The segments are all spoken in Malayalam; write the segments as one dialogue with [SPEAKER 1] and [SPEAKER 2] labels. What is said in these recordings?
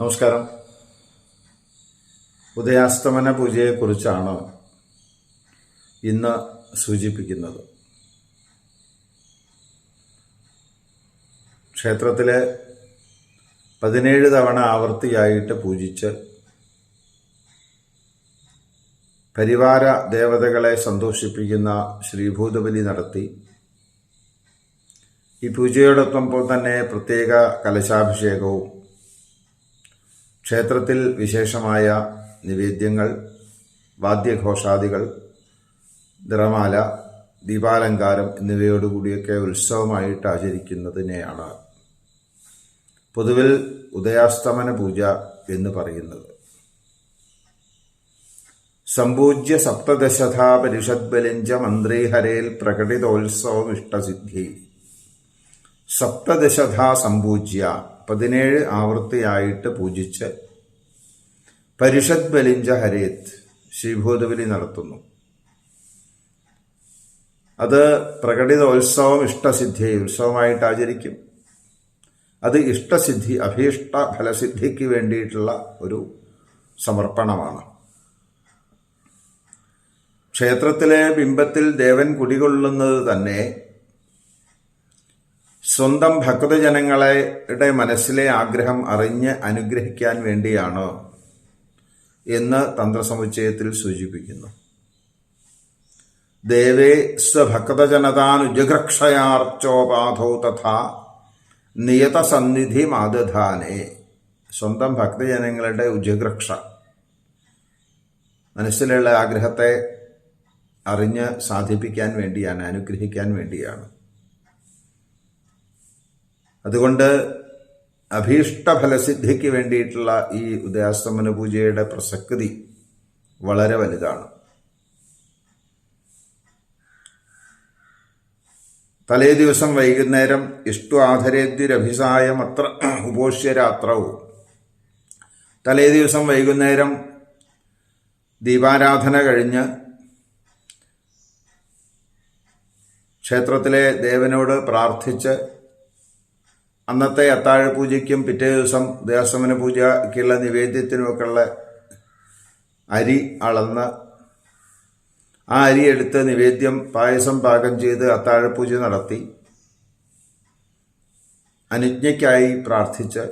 [SPEAKER 1] നമസ്കാരം. ഉദയാസ്തമന പൂജയെക്കുറിച്ചാണ് ഇന്ന് സൂചിപ്പിക്കുന്നത്. ക്ഷേത്രത്തിലെ പതിനേഴ് തവണ ആവർത്തിയായിട്ട് പൂജിച്ച് പരിവാര ദേവതകളെ സന്തോഷിപ്പിക്കുന്ന ശ്രീഭൂതബലി നടത്തി. ഈ പൂജയോടൊപ്പം തന്നെ പ്രത്യേക കലശാഭിഷേകവും ക്ഷേത്രത്തിൽ വിശേഷമായ നിവേദ്യങ്ങൾ വാദ്യഘോഷാദികൾ നിറമാല ദീപാലങ്കാരം എന്നിവയോടുകൂടിയൊക്കെ ഉത്സവമായിട്ട് ആചരിക്കുന്നതിനെയാണ് പൊതുവിൽ ഉദയാസ്തമന പൂജ എന്ന് പറയുന്നത്. സമ്പൂജ്യ സപ്തദശധാ പരിഷദ്ബലിഞ്ച പ്രകടിതോത്സവം ഇഷ്ടസിദ്ധി സപ്തദശധാ സമ്പൂജ്യ പതിനേഴ് ആവൃത്തിയായിട്ട് പൂജിച്ച് പരിഷത് ബലിഞ്ച ഹരേത് ശ്രീഭൂതബലി നടത്തുന്നു. അത് പ്രകടിതോത്സവം ഇഷ്ടസിദ്ധി ഉത്സവമായിട്ട് ആചരിക്കും. അത് ഇഷ്ടസിദ്ധി അഭീഷ്ട ഫലസിദ്ധിക്ക് വേണ്ടിയിട്ടുള്ള ഒരു സമർപ്പണമാണ്. ക്ഷേത്രത്തിലെ ബിംബത്തിൽ ദേവൻ കുടികൊള്ളുന്നത് തന്നെ സ്വന്തം ഭക്തജനങ്ങളുടെ മനസ്സിലെ ആഗ്രഹം അറിഞ്ഞ് അനുഗ്രഹിക്കാൻ വേണ്ടിയാണോ എന്ന് തന്ത്രസമുച്ചയത്തിൽ സൂചിപ്പിക്കുന്നു. ദേവേ സ്വഭക്തജനതാനുജഗ്രക്ഷയാർച്ചോപാധോ തഥാ നിയതസന്നിധി മാതധാനെ സ്വന്തം ഭക്തജനങ്ങളുടെ ഉജഗ്രക്ഷ മനസ്സിലുള്ള ആഗ്രഹത്തെ അറിഞ്ഞ് സാധിപ്പിക്കാൻ വേണ്ടിയാണ് അനുഗ്രഹിക്കാൻ വേണ്ടിയാണ്. അതുകൊണ്ട് അഭീഷ്ടഫലസിദ്ധിക്ക് വേണ്ടിയിട്ടുള്ള ഈ ഉദയാസ്തമന പൂജയുടെ പ്രസക്തി വളരെ വലുതാണ്. തലേ ദിവസം വൈകുന്നേരം ഇഷ്ടു ആധരേദ്യുരഭിസായം അത്ര ഉപോഷ്യരാത്രവും. തലേ ദിവസം വൈകുന്നേരം ദീപാരാധന കഴിഞ്ഞ് ക്ഷേത്രത്തിലെ ദേവനോട് പ്രാർത്ഥിച്ച് അന്നത്തെ അത്താഴ പൂജയ്ക്കും പിറ്റേ ദിവസം ദേവസ്വമന പൂജയ്ക്കുള്ള നിവേദ്യത്തിനുമൊക്കെയുള്ള അരി അളന്ന് ആ അരി എടുത്ത് നിവേദ്യം പായസം പാകം ചെയ്ത് അത്താഴ പൂജ നടത്തി. അനുജ്ഞയ്ക്കായി പ്രാർത്ഥിച്ച്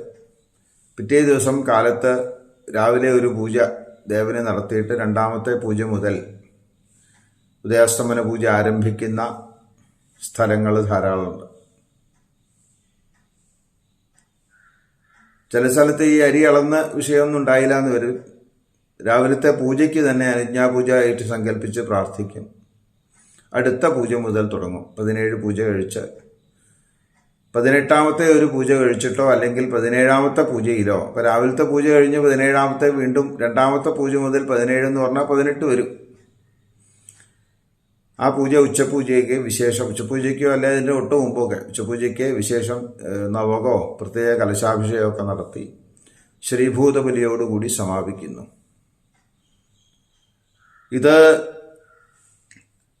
[SPEAKER 1] പിറ്റേ ദിവസം കാലത്ത് രാവിലെ ഒരു പൂജ ദേവനെ നടത്തിയിട്ട് രണ്ടാമത്തെ പൂജ മുതൽ ഉദയാസ്തമന പൂജ ആരംഭിക്കുന്ന സ്ഥലങ്ങൾ ധാരാളമുണ്ട്. ചില സ്ഥലത്ത് ഈ അരി അളന്ന വിഷയമൊന്നും ഉണ്ടായില്ല എന്ന് വരും. രാവിലത്തെ പൂജയ്ക്ക് തന്നെ അനുജ്ഞാപൂജ ആയിട്ട് സങ്കല്പിച്ച് പ്രാർത്ഥിക്കും. അടുത്ത പൂജ മുതൽ തുടങ്ങും. പതിനേഴ് പൂജ കഴിച്ച്. പതിനെട്ടാമത്തെ ഒരു പൂജ കഴിച്ചിട്ടോ അല്ലെങ്കിൽ പതിനേഴാമത്തെ പൂജയിലോ. അപ്പോൾ രാവിലത്തെ പൂജ കഴിഞ്ഞ് പതിനേഴാമത്തെ വീണ്ടും രണ്ടാമത്തെ പൂജ മുതൽ പതിനേഴ് എന്ന് പറഞ്ഞാൽ പതിനെട്ട് വരും. ആ പൂജ ഉച്ചപൂജയ്ക്ക് വിശേഷം ഉച്ചപൂജയ്ക്കോ അല്ലെ അതിന്റെ ഒട്ട് മുമ്പൊക്കെ ഉച്ചപൂജയ്ക്ക് വിശേഷം നവകോ പ്രത്യേക കലശാഭിഷേകമൊക്കെ നടത്തി ശ്രീഭൂതബലിയോടുകൂടി സമാപിക്കുന്നു. ഇത്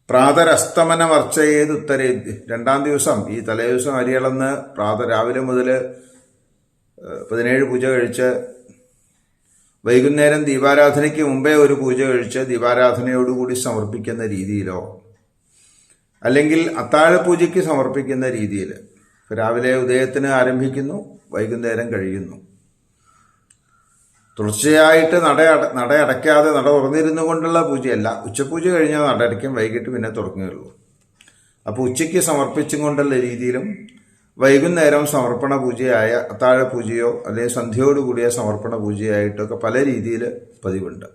[SPEAKER 1] പ്രാതരസ്തമനമർച്ചയേത് ഉത്തരേദ്യ രണ്ടാം ദിവസം ഈ തലേ ദിവസം അരിയളന്ന് പ്രാത രാവിലെ മുതൽ പതിനേഴ് പൂജ കഴിച്ച് വൈകുന്നേരം ദീപാരാധനയ്ക്ക് മുമ്പേ ഒരു പൂജ കഴിച്ച് ദീപാരാധനയോടുകൂടി സമർപ്പിക്കുന്ന രീതിയിലോ അല്ലെങ്കിൽ അത്താഴ പൂജയ്ക്ക് സമർപ്പിക്കുന്ന രീതിയിൽ. രാവിലെ ഉദയത്തിന് ആരംഭിക്കുന്നു വൈകുന്നേരം കഴിയുന്നു. തുടർച്ചയായിട്ട് നട നട അടയ്ക്കാതെ നട തുറന്നിരുന്നു കൊണ്ടുള്ള പൂജയല്ല. ഉച്ചപൂജ കഴിഞ്ഞാൽ നട അടയ്ക്കും വൈകിട്ട് പിന്നെ തുറങ്ങുകയുള്ളൂ അപ്പോൾ ഉച്ചയ്ക്ക് സമർപ്പിച്ചും കൊണ്ടുള്ള രീതിയിലും വൈകുന്നേരം സമർപ്പണ പൂജയായ അത്താഴ പൂജയോ അല്ലെങ്കിൽ സന്ധ്യയോടുകൂടിയ സമർപ്പണ പൂജയായിട്ടൊക്കെ പല രീതിയിൽ പതിവുണ്ട്.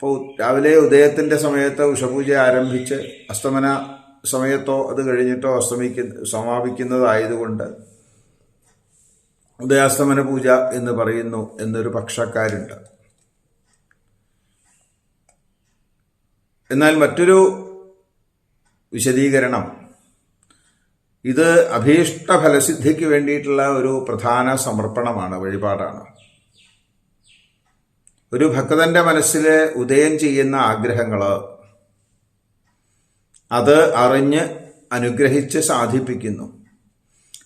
[SPEAKER 1] ഇപ്പോൾ രാവിലെ ഉദയത്തിന്റെ സമയത്ത് ഉഷപൂജ ആരംഭിച്ച് അസ്തമന സമയത്തോ അത് കഴിഞ്ഞിട്ടോ അസ്തമിക്കുന്ന സമാപിക്കുന്നതായതുകൊണ്ട് ഉദയാസ്തമന പൂജ എന്ന് പറയുന്നു എന്നൊരു പക്ഷക്കാരുണ്ട്. എന്നാൽ മറ്റൊരു വിശദീകരണം. ഇത് അഭീഷ്ട ഫലസിദ്ധിക്ക് വേണ്ടിയിട്ടുള്ള ഒരു പ്രധാന സമർപ്പണമാണ് വഴിപാടാണ്. ഒരു ഭക്തന്റെ മനസ്സിൽ ഉദയം ചെയ്യുന്ന ആഗ്രഹങ്ങൾ അത് അറിഞ്ഞ് അനുഗ്രഹിച്ച് സാധിപ്പിക്കുന്നു.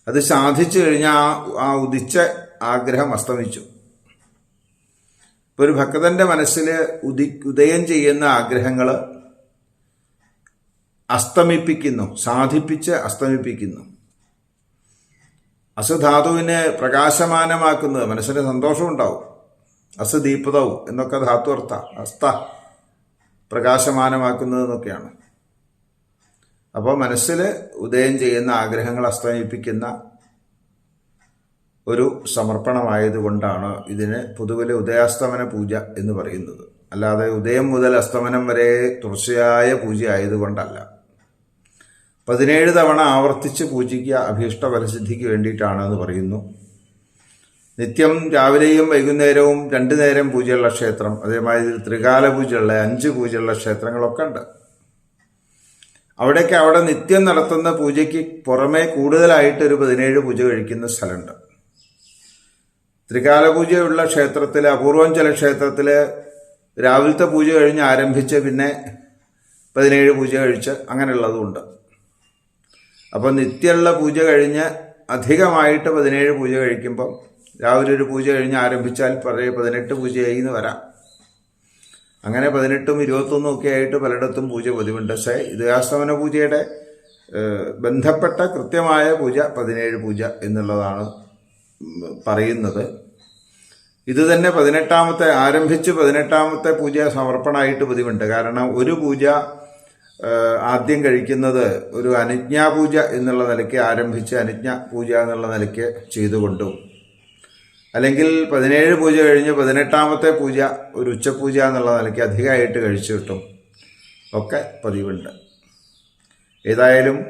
[SPEAKER 1] അത് സാധിച്ചു കഴിഞ്ഞാൽ ആ ഉദിച്ച ആഗ്രഹം അസ്തമിച്ചു. ഒരു ഭക്തന്റെ മനസ്സിൽ ഉദി ഉദയം ചെയ്യുന്ന ആഗ്രഹങ്ങൾ അസ്തമിപ്പിക്കുന്നു സാധിപ്പിച്ച് അസ്തമിപ്പിക്കുന്നു. അസുധാതുവിനെ പ്രകാശമാനമാക്കുന്നത് മനസ്സിന് സന്തോഷം ഉണ്ടാവും അസുദീപ്തവും എന്നൊക്കെ ധാത്വർത്ഥ അസ്ത പ്രകാശമാനമാക്കുന്നത് എന്നൊക്കെയാണ് അപ്പോൾ മനസ്സിൽ ഉദയം ചെയ്യുന്ന ആഗ്രഹങ്ങൾ അസ്തമിപ്പിക്കുന്ന ഒരു സമർപ്പണമായതുകൊണ്ടാണ് ഇതിന് പൊതുവിൽ ഉദയാസ്തമന പൂജ എന്ന് പറയുന്നത്. അല്ലാതെ ഉദയം മുതൽ അസ്തമനം വരെ തുടർച്ചയായ പൂജ ആയതുകൊണ്ടല്ല. പതിനേഴ് തവണ ആവർത്തിച്ച് പൂജിക്കുക അഭീഷ്ട ഫലസിദ്ധിക്ക് വേണ്ടിയിട്ടാണെന്ന് പറയുന്നു. നിത്യം രാവിലെയും വൈകുന്നേരവും രണ്ടു നേരം പൂജയുള്ള ക്ഷേത്രം. അതേമാതിരി ത്രികാല പൂജയുള്ള അഞ്ച് പൂജയുള്ള ക്ഷേത്രങ്ങളൊക്കെ ഉണ്ട്. അവിടേക്ക് അവിടെ നിത്യം നടത്തുന്ന പൂജയ്ക്ക് പുറമെ കൂടുതലായിട്ട് ഒരു പതിനേഴ് പൂജ കഴിക്കുന്ന സ്ഥലമുണ്ട്. ത്രികാല പൂജയുള്ള ക്ഷേത്രത്തിൽ അപൂർവം ചില ക്ഷേത്രത്തിൽ രാവിലത്തെ പൂജ കഴിഞ്ഞ് ആരംഭിച്ച് പിന്നെ പതിനേഴ് പൂജ കഴിച്ച് അങ്ങനെയുള്ളതുമുണ്ട് അപ്പോൾ നിത്യമുള്ള പൂജ കഴിഞ്ഞ് അധികമായിട്ട് പതിനേഴ് പൂജ കഴിക്കുമ്പം രാവിലെ ഒരു പൂജ കഴിഞ്ഞ് ആരംഭിച്ചാൽ പറയ പതിനെട്ട് പൂജയായി എന്ന് വരാം. അങ്ങനെ പതിനെട്ടും ഇരുപത്തൊന്നും ഒക്കെ ആയിട്ട് പലയിടത്തും പൂജ പതിവുണ്ട്. പക്ഷേ ഇതിഹാസ്തമന പൂജയുടെ ബന്ധപ്പെട്ട കൃത്യമായ പൂജ പതിനേഴ് പൂജ എന്നുള്ളതാണ് പറയുന്നത്. ഇത് തന്നെ പതിനെട്ടാമത്തെ ആരംഭിച്ച് പതിനെട്ടാമത്തെ പൂജ സമർപ്പണമായിട്ട് പതിവുണ്ട്. കാരണം ഒരു പൂജ ആദ്യം കഴിക്കുന്നത് ഒരു അനുജ്ഞാപൂജ എന്നുള്ള നിലയ്ക്ക് ആരംഭിച്ച് അനുജ്ഞ പൂജ എന്നുള്ള നിലയ്ക്ക് ചെയ്തുകൊണ്ടും അല്ലെങ്കിൽ പതിനേഴ് പൂജ കഴിഞ്ഞ് പതിനെട്ടാമത്തെ പൂജ ഒരു ഉച്ചപൂജ എന്നുള്ള നിലയ്ക്ക് അധികമായിട്ട് കഴിച്ചു കിട്ടും. ഒക്കെ പതിവുണ്ട്. ഏതായാലും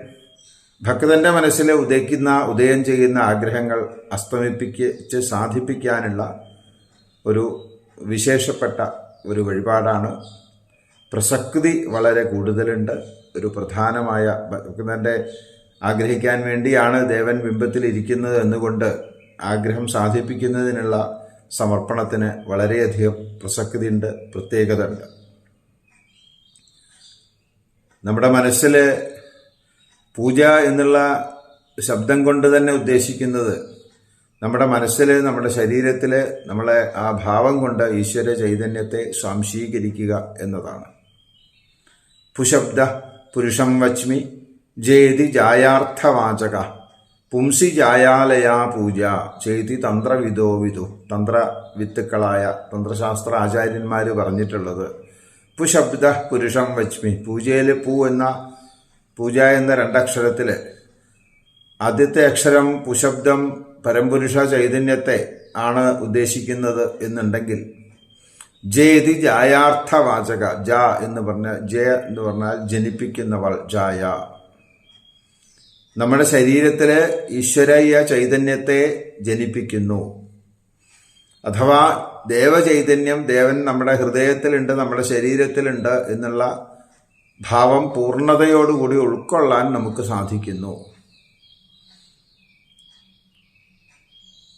[SPEAKER 1] ഭക്തന്റെ മനസ്സിൽ ഉദയിക്കുന്ന ഉദയം ചെയ്യുന്ന ആഗ്രഹങ്ങൾ അസ്തമിപ്പിച്ച് സാധിപ്പിക്കാനുള്ള ഒരു വിശേഷപ്പെട്ട ഒരു വഴിപാടാണ്. പ്രസക്തി വളരെ കൂടുതലുണ്ട്. ഒരു പ്രധാനമായ ഭക്തന്റെ ആഗ്രഹിക്കാൻ വേണ്ടിയാണ് ദേവൻ ബിംബത്തിൽ ഇരിക്കുന്നത് എന്നുകൊണ്ട് ആഗ്രഹം സാധിപ്പിക്കുന്നതിനുള്ള സമർപ്പണത്തിന് വളരെയധികം പ്രസക്തിയുണ്ട് പ്രത്യേകത ഉണ്ട് നമ്മുടെ മനസ്സിൽ പൂജ എന്നുള്ള ശബ്ദം കൊണ്ട് തന്നെ ഉദ്ദേശിക്കുന്നത് നമ്മുടെ മനസ്സിൽ നമ്മുടെ ശരീരത്തിൽ നമ്മളെ ആ ഭാവം കൊണ്ട് ഈശ്വര ചൈതന്യത്തെ സ്വാംശീകരിക്കുക എന്നതാണ്. പുശബ്ദ പുരുഷം വച്മി ജേതി ജായാർത്ഥവാചക. പുംസി ജായാലയാ പൂജ. ചേതി തന്ത്രവിദോ വിദു. തന്ത്രവിത്തുക്കളായ തന്ത്രശാസ്ത്ര ആചാര്യന്മാർ പറഞ്ഞിട്ടുള്ളത്. പുശബ്ദ പുരുഷം വച്മി പൂജയിൽ പൂ എന്ന പൂജ എന്ന രണ്ടക്ഷരത്തിൽ ആദ്യത്തെ അക്ഷരം പുശബ്ദം പരംപുരുഷ ചൈതന്യത്തെ ആണ് ഉദ്ദേശിക്കുന്നത് എന്നുണ്ടെങ്കിൽ ജേതി ജായാർത്ഥവാചക ജ എന്ന് പറഞ്ഞ ജയ എന്ന് പറഞ്ഞാൽ ജനിപ്പിക്കുന്നവൾ ജായ. നമ്മുടെ ശരീരത്തിൽ ഈശ്വരീയ ചൈതന്യത്തെ ജനിപ്പിക്കുന്നു. അഥവാ ദേവചൈതന്യം ദേവൻ നമ്മുടെ ഹൃദയത്തിലുണ്ട് നമ്മുടെ ശരീരത്തിലുണ്ട് എന്നുള്ള ഭാവം പൂർണതയോടുകൂടി ഉൾക്കൊള്ളാൻ നമുക്ക് സാധിക്കുന്നു.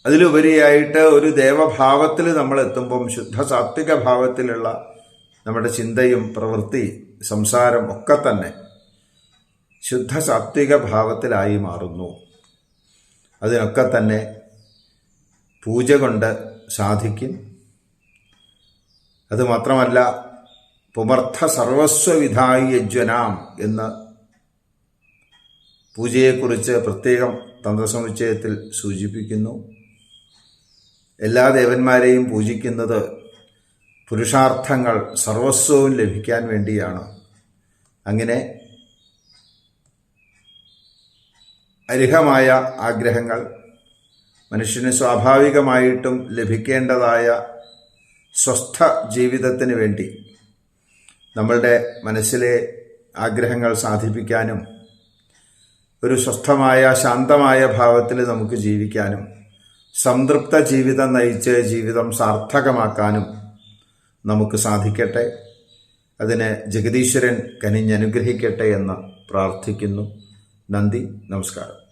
[SPEAKER 1] അതിലുപരിയായിട്ട് ഒരു ദേവഭാവത്തിൽ നമ്മൾ എത്തുമ്പം ശുദ്ധ സാത്വിക ഭാവത്തിലുള്ള നമ്മുടെ ചിന്തയും പ്രവൃത്തി സംസാരം ഒക്കെ തന്നെ ശുദ്ധ സാത്വിക ഭാവത്തിലായി മാറുന്നു. അതിനൊക്കെ തന്നെ പൂജ കൊണ്ട് സാധിക്കും. അതുമാത്രമല്ല പുമർത്ഥ സർവസ്വവിധായി യജ്വനാം എന്ന് പൂജയെക്കുറിച്ച് പ്രത്യേകം തന്ത്രസമുച്ചയത്തിൽ സൂചിപ്പിക്കുന്നു. എല്ലാ ദേവന്മാരെയും പൂജിക്കുന്നത് പുരുഷാർത്ഥങ്ങൾ സർവസ്വവും ലഭിക്കാൻ വേണ്ടിയാണ്. അങ്ങനെ അർഹമായ ആഗ്രഹങ്ങൾ മനുഷ്യന് സ്വാഭാവികമായിട്ടും ലഭിക്കേണ്ടതായ സ്വസ്ഥ ജീവിതത്തിന് വേണ്ടി നമ്മളുടെ മനസ്സിലെ ആഗ്രഹങ്ങൾ സാധിപ്പിക്കാനും ഒരു സ്വസ്ഥമായ ശാന്തമായ ഭാവത്തിൽ നമുക്ക് ജീവിക്കാനും സംതൃപ്ത ജീവിതം നയിച്ച് ജീവിതം സാർത്ഥകമാക്കാനും നമുക്ക് സാധിക്കട്ടെ. അതിന് ജഗദീശ്വരൻ കനിഞ്ഞനുഗ്രഹിക്കട്ടെ എന്ന് പ്രാർത്ഥിക്കുന്നു. നന്ദി നമസ്കാരം.